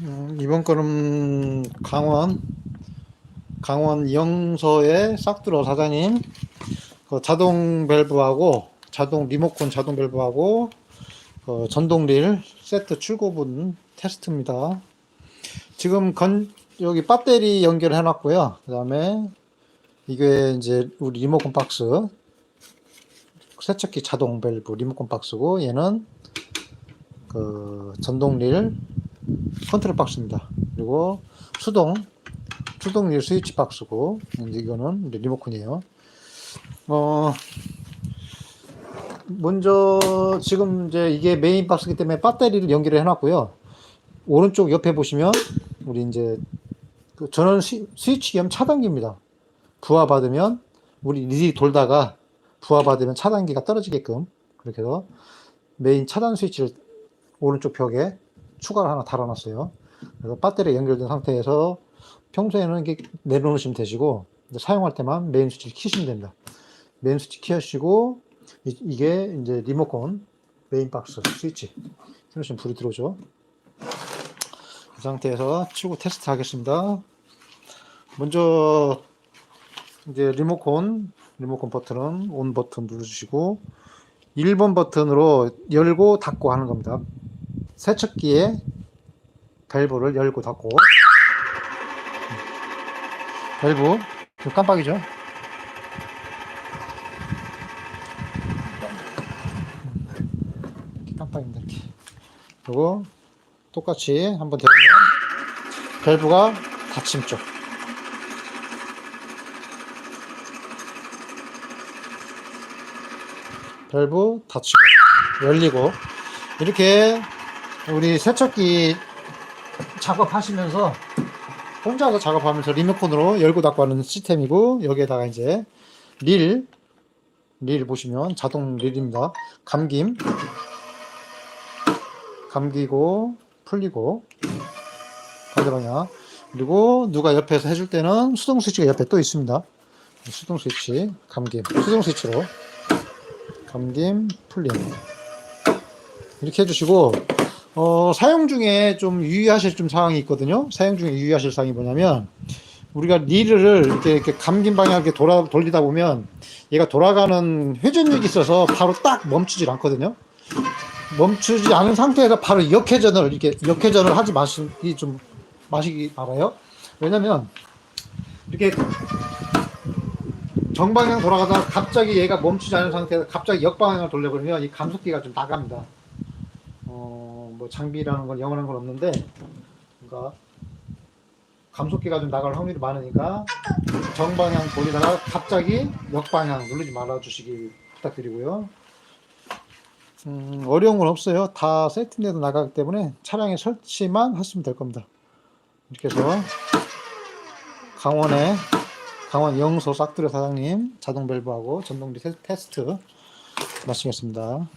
음, 이번 거는 강원 강원 영서의 싹두러 사장님 그 자동 밸브하고 자동 리모컨 자동 밸브하고 그 전동 릴 세트 출고분 테스트입니다. 지금 건 여기 배터리 연결해 놨고요. 그다음에 이게 이제 우리 리모컨 박스 세척기 자동 밸브 리모컨 박스고 얘는 그 전동 릴 컨트롤 박스입니다. 그리고 수동 수동 릴 스위치 박스고 이제 이거는 이제 리모컨이에요. 어 먼저 지금 이제 이게 메인 박스기 때문에 배터리를 연결을 해놨고요. 오른쪽 옆에 보시면 우리 이제 그 전원 스- 스위치 겸 차단기입니다. 부하 받으면 우리 릴이 돌다가 부하 받으면 차단기가 떨어지게끔 그렇게 해서 메인 차단 스위치를 오른쪽 벽에 추가를 하나 달아놨어요. 그래서 배터리 연결된 상태에서 평소에는 이렇게 내려놓으시면 되시고 사용할 때만 메인 스위치를 키시면 됩니다. 메인 스위치 키우시고 이- 이게 이제 리모컨 메인 박스 스위치 키우시면 불이 들어오죠. 그 상태에서 치고 테스트 하겠습니다. 먼저 이제 리모컨 리모컨 버튼은 온 버튼 눌러주시고 1번 버튼으로 열고 닫고 하는 겁니다. 세척기에 밸브를 열고 닫고. 밸브 좀 깜빡이죠? 깜빡입니다 이렇게. 그리고 똑같이 한번 되면 밸브가 닫힘 쪽. 밸브 닫히고 열리고. 이렇게 우리 세척기 작업하시면서 혼자서 작업하면서 리모컨으로 열고 닫고 하는 시스템이고 여기에다가 이제 릴, 릴 보시면 자동 릴입니다. 감김, 감기고 풀리고 반대 방향 그리고 누가 옆에서 해줄 때는 수동 스위치가 옆에 또 있습니다. 수동 스위치 감김 수동 스위치로 감김 풀림 이렇게 해주시고 어, 사용 중에 좀 유의하실 좀 사항이 있거든요. 사용 중에 유의하실 사항이 뭐냐면 우리가 릴을 이렇게, 이렇게 감긴 방향 이렇게 돌아 돌리다 보면 얘가 돌아가는 회전력이 있어서 바로 딱 멈추질 않거든요. 멈추지 않은 상태에서 바로 역회전을 이렇게 역회전을 하지 마시기 좀 마시기 바라요. 왜냐면 이렇게 정방향 돌아가다가 갑자기 얘가 멈추지 않은 상태에서 갑자기 역방향을 돌려버리면 이 감속기가 좀 나갑니다. 어, 뭐 장비라는 건 영원한 건 없는데, 그러니까 감속기가 좀 나갈 확률이 많으니까 정방향 돌리다가 갑자기 역방향 누르지 말아 주시기 부탁드리고요. 음, 어려운 건 없어요. 다 세팅돼서 나가기 때문에 차량에 설치만 하시면 될 겁니다. 이렇게 해서 강원의 강원 영소 싹두려 사장님 자동 밸브하고 전동리 테- 테스트 마치겠습니다.